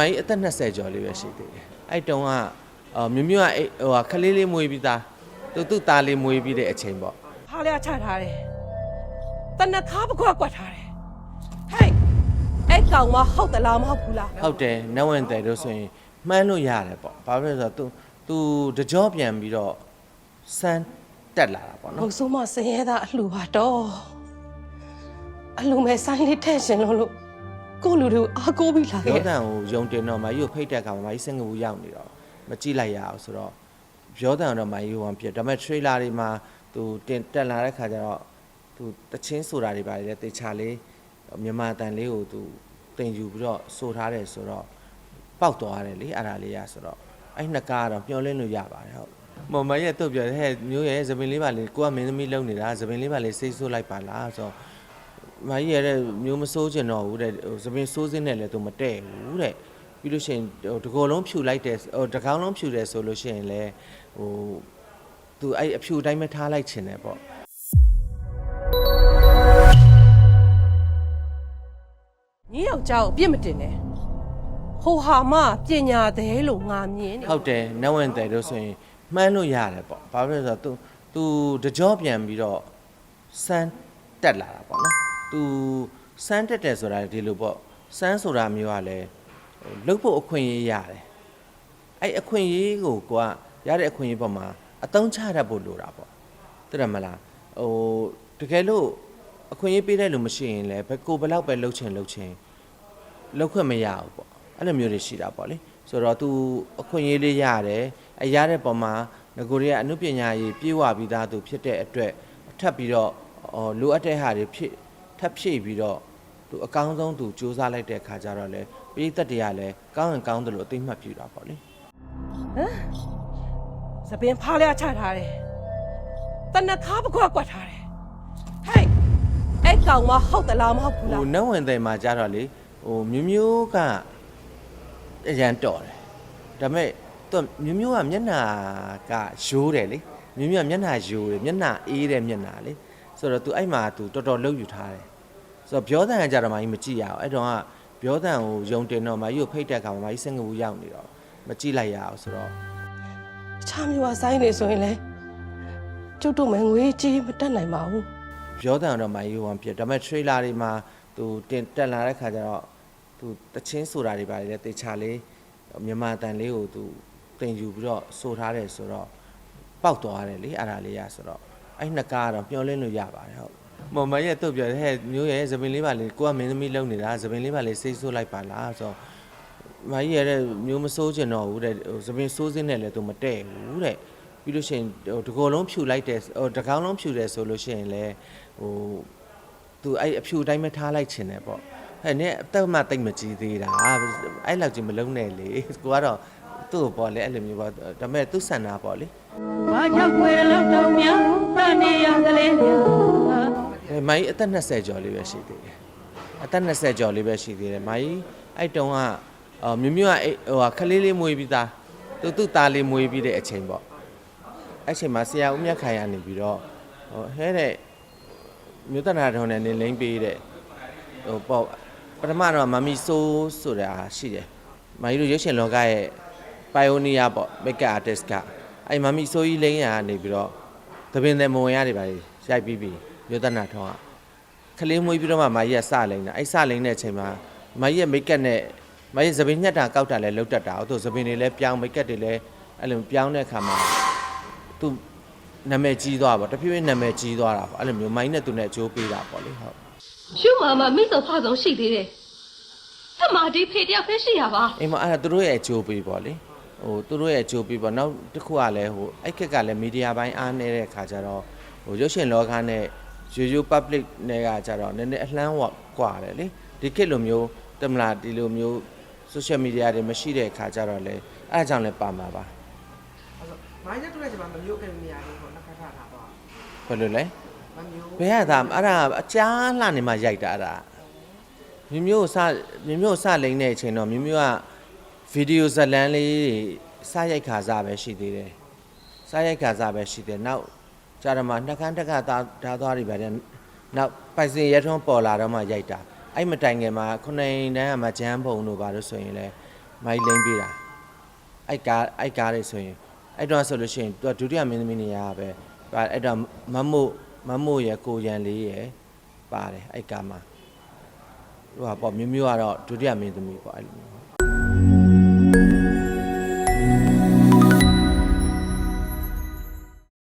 မိုင်းအသက်20ကျော်လေးပဲရှိသေးတယ်အဲ့တုန်းကအော်မြမြကအဲ့ဟိုဟာခလေးလေးမွေးပြီးသားသူသူ့သားလေးမွေးပြီးတဲ့အချိန်ပေါ့ဖားလျာချထားတယ်တနခါပကွက်ကွက်ထားတယ်ဟေးအဲ့ကောင်မဟုတ်သလားမဟုတ်ဘူးလားဟုတ်တယ်နတ်ဝင်တယ်တို့ဆိုရင်မှန်းလို့ရတယ်ပေါ့ဘာဖြစ်လို့လဲဆိုတော့ तू तू တကြောပြန်ပြီးတော့စမ်းတက်လာတာပေါ့ဘုနော်တ်ဆိုးမစင်ရဲတာအလှပါတော့အလှမဲ့ဆိုင်လေးထဲ့ရှင်လို့လို့ ကိုလူတို့အားကိုးပြီးလာရောခဲ့ တန်ကိုယုံတင်တော့မကြီးကိုဖိတ်တဲ့အခါမှာမကြီးစင်ကာပူရောက်နေတော့မကြည့်လိုက်ရအောင်ဆိုတော့ရောတန်တော့မကြီးကိုဝန်ပြစ်ဒါပေမဲ့ trailer တွေမှာသူတင်တက်လာတဲ့ခါကျတော့သူတချင်းဆိုတာတွေပါတယ်တေချာလေးမြန်မာတန်လေးကိုသူတင်ယူပြီးတော့ဆိုထားတယ်ဆိုတော့ပေါက်သွားတယ်လေအဲ့ဒါလေးရဆိုတော့အဲ့နှစ်ကားကတော့မျောလင်းလို့ရပါတယ်ဟုတ်မမကြီးကတော့ပြောတယ်ဟဲ့မျိုးရဲ့သပင်လေးပါလေကိုကမင်းသမီးလုံနေတာသပင်လေးပါလေစိတ်ဆိုးလိုက်ပါလားဆိုတော့ မကြီးရတဲ့မျိုးမစိုးကျင်တော့ဘူးတဲ့ဟိုသပင်စိုးစင်းနဲ့လည်းသူမတဲ့ဘူးတဲ့ပြီးလို့ရှိရင်ဟိုတကောလုံးဖြူလိုက်တယ်ဟိုတကောင်းလုံးဖြူတယ်ဆိုလို့ရှိရင်လည်းဟိုသူအဲ့အဖြူတိုင်းပဲထားလိုက်ချင်တယ်ပေါ့ညီယောက်ျားကိုအပြစ်မတင်နဲ့ဟိုဟာမပညာသေးလို့ငါမြင်နေဟုတ်တယ်နတ်ဝင်တယ်လို့ဆိုရင်မှန်းလို့ရတယ်ပေါ့ဘာဖြစ်လို့လဲဆိုတော့ तू तू တကြောပြန်ပြီးတော့စမ်းတက်လာတာပေါ့နော် तू စမ်းတက်တယ်ဆိုတာဒီလိုပေါ့စမ်းဆိုတာမျိုးကလည်းဟိုလုတ်ဖို့အခွင့်အရေးရတယ်အဲ့အခွင့်အရေးကိုကိုကရတဲ့အခွင့်အရေးပေါ်မှာအတုံးချတတ်ဖို့လိုတာပေါ့သိတယ်မလားဟိုတကယ်လို့အခွင့်အရေးပေးတဲ့လူမရှိရင်လည်းဘယ်ကိုဘယ်လောက်ပဲလှုပ်ချင်လှုပ်ချင်လှုပ်ခွင့်မရဘူးပေါ့အဲ့လိုမျိုးတွေရှိတာပေါ့လေဆိုတော့ तू အခွင့်အရေးလေးရတယ်အရတဲ့ပုံမှာငကိုရီးယားအမှုပညာရေးပြေဝပြီးသားသူဖြစ်တဲ့အတွက်ထပ်ပြီးတော့ဟိုလိုအပ်တဲ့ဟာတွေဖြစ် ထပ်ဖြည့်ပြီးတော့သူအကောင်းဆုံးသူစူးစမ်းလိုက်တဲ့ခါကျတော့လေပိသက်တရားလည်းကောင်းရင်ကောင်းတယ်လို့အသိမှတ်ပြုတာပေါ့လေသပင်ဖားလျာချထားတယ်တနခါပကွက်ကွက်ထားတယ်ဟေးအဲ့ကောင်မဟုတ်သလားမဟုတ်ဘူးလားဟိုနတ်ဝင်တယ်မှာကြတော့လေဟိုမျိုးမျိုးကအရန်တော်တယ်ဒါပေမဲ့သူကမျိုးမျိုးကမျက်နှာကရိုးတယ်လေမျိုးမျိုးကမျက်နှာရိုးတယ်မျက်နှာအေးတယ်မျက်နှာလေဆိုတော့ तू အဲ့မှာ तू တော်တော်လှုပ်ယူထားတယ် ဆိုတော့ပြောသံကကြတော့မကြီးမကြည့်ရအောင်အဲ့တော့ကပြောသံကိုယုံတင်တော့မကြီးကိုဖိတ်တဲ့ခါမှာမကြီးစင်ကာပူရောက်နေတော့မကြည့်လိုက်ရအောင်ဆိုတော့တခြားမျိုးကဆိုင်နေဆိုရင်လည်းကျုပ်တို့မငွေကြီးမတက်နိုင်ပါဘူးပြောသံတော့မကြီးဟိုကပြဒါပေမဲ့ trailer တွေမှာသူတင်တက်လာတဲ့ခါကျတော့သူတချင်းဆိုတာတွေပါတယ်လေတေချာလေးမြန်မာတန်လေးကိုသူတင်ယူပြီးတော့ဆိုထားတယ်ဆိုတော့ပောက်သွားတယ်လေအဲ့ဒါလေးရဆိုတော့အဲ့နှစ်ကားကတော့မျောလင်းလို့ရပါတယ်ဟုတ် မမရဲ့တော့ပြောတယ်ဟဲ့မျိုးရဲ့သပင်လေးပါလေကိုကမင်းသမီးလုံနေတာသပင်လေးပါလေစိတ်ဆိုးလိုက်ပါလားဆိုတော့မကြီးရတဲ့မျိုးမစိုးကျင်တော့ဘူးတဲ့ဟိုသပင်စိုးစင်းနဲ့လည်းသူမတဲ့ဘူးတဲ့ပြီးလို့ရှိရင်ဟိုတကောလုံးဖြူလိုက်တယ်ဟိုတကောင်းလုံးဖြူတယ်ဆိုလို့ရှိရင်လည်းဟိုသူအဲ့အဖြူတိုင်းပဲထားလိုက်ချင်တယ်ပေါ့ဟဲ့နင်အသက်မှတိတ်မကြည့်သေးတာအဲ့လောက်ကြီးမလုံးနဲ့လေကိုကတော့သူ့ကိုပေါ့လေအဲ့လိုမျိုးပေါ့ဒါပေမဲ့သူ့ဆန္ဒပေါ့လေဘာကြောင့်ွယ်လောက်တော့များတန်နေရကလေးများအဲ မိုင်းအသက်20ကျော်လေးပဲရှိသေးတယ်အသက်20ကျော်လေးပဲရှိသေးတယ်မိုင်းအဲ့တုန်းကအော်မြမြကအဲ့ဟိုဟာခလေးလေးမွေးပြီးသားသူသူ့သားလေးမွေးပြီးတဲ့အချိန်ပေါ့အဲ့ချိန်မှာဆရာဦးမြတ်ခိုင်ကနေပြီးတော့ဟိုဟဲတဲ့မြို့တနာထုံးနဲ့နေလိမ့်ပေးတဲ့ဟိုပေါ့ပထမတော့မမီဆိုးဆိုတာရှိတယ်မိုင်းတို့ရုပ်ရှင်လောကရဲ့ pioneer ပေါ့ makeup artist ကအဲ့မမီဆိုးကြီးလိမ့်ရကနေပြီးတော့သပင်တယ်မဝင်ရတယ်ပါလေရိုက်ပြီးပြီ မြို့တနာထုံးကကလေးမွေးပြီးတော့မှမကြီးကစလိမ့်တာအဲ့စလိမ့်တဲ့အချိန်မှာမကြီးရဲ့မိတ်ကပ်နဲ့မကြီးသပင်ညက်တာကောက်တာလည်းလုတ်တတ်တာသူသပင်တွေလည်းပြောင်းမိတ်ကပ်တွေလည်းအဲ့လိုပြောင်းတဲ့အခါမှာသူနာမည်ကြီးသွားပါတဖြည်းဖြည်းနာမည်ကြီးသွားတာပေါ့အဲ့လိုမျိုးမိုင်းနဲ့သူနဲ့အကျိုးပေးတာပေါ့လေဟုတ်ရှုမာမမိစောဖဆောင်ရှိသေးတယ်အမဒီဖေတယောက်ဖဲရှိရပါအိမ်မှာအဲ့ဒါသူတို့ရဲ့အကျိုးပေးပေါ့လေဟိုသူတို့ရဲ့အကျိုးပေးပေါ့နောက်တစ်ခုကလည်းဟိုအဲ့ခက်ကလည်းမီဒီယာပိုင်းအားနေတဲ့အခါကျတော့ဟိုရုပ်ရှင်လောကနဲ့ ရိုးရိုး public နဲ့ကကြတော့နည်းနည်းအလှမ်းကွာတယ်လေဒီခေတ်လိုမျိုးတမလားဒီလိုမျိုး social media တွေမရှိတဲ့အခါကြတော့လေအဲ့ဒါကြောင့်လည်းပါမှာပါအဲ့တော့မိုင်းရက်တွေ့တဲ့ချိန်မှာမမျိုးခင်နေရာလေးကိုလက်ခတ်ထားတာပေါ့ဘယ်လိုလဲမမျိုးဘယ်ရတာအဲ့ဒါအချားလှနေမှရိုက်တာအဲ့ဒါမျိုးမျိုးစမျိုးမျိုးစလိမ့်တဲ့အချိန်တော့မျိုးမျိုးကဗီဒီယိုဇလန်းလေးစရိုက်ခါစားပဲရှိသေးတယ်စရိုက်ခါစားပဲရှိသေးတယ်နောက် ကြတော့မှနှက်ခမ်းတက်ကသားဓာသွားတွေပဲတဲ့နောက်ပိုက်စင်ရထုံးပေါ်လာတော့မှရိုက်တာအဲ့မတိုင်ခင်မှာခုနှစ်တန်းကမှဂျမ်းပုံတို့ဘာလို့ဆိုရင်လဲဟမိုင်းလိမ့်ပေးတာအိုက်ကားအိုက်ကားတွေဆိုရင်အဲ့တော့ဆိုလို့ရှိရင်သူကဒုတိယမင်းသမီးနေရာပဲပါအဲ့တော့မမို့မမို့ရယ်ကိုရန်လေးရယ်ပါတယ်အိုက်ကားမှာဟိုကပေါ့မျိုးမျိုးကတော့ဒုတိယမင်းသမီးပေါ့အဲ့လိုမျိုး